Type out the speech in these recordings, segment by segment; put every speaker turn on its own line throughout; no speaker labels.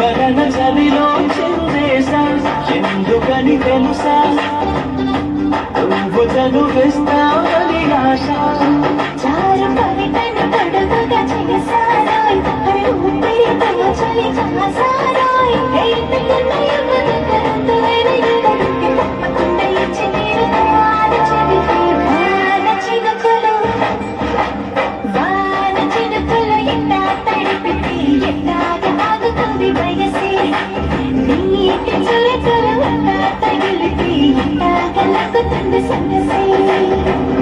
నీ చదిలో చెందేసా ఎందుకని తెలుసా? నువ్వు చదువిస్తావని ఆశ.
చారు కవిత ఎండాగా తండ్రి సొగసే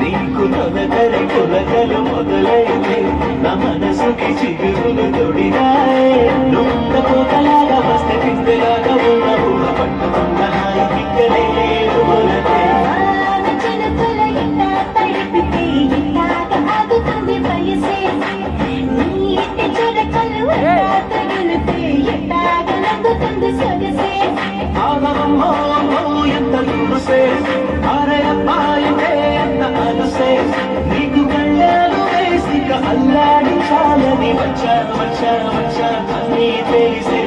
నీకు తొలకరి పులకలు మొదలైతే నా మనసుకి చిగురులు తొడిగాయే. నొంద పోతలాగా వస్తే పిందెలాగా ఉన్న ఊహ పట్టుకున్న హాయి కిక్కలే లేదు మొలకే.
ఆగుతుంది వయసే చురకలు
ఆగమమ్మో అమ్మో ఎంత దురుసే ఆరయప్పాయంటే ఎంత అలసే నీకు కళ్ళాలు అల్లాడి చాలని వచ్చా వచ్చా వచ్చా అన్నీ తెలిసే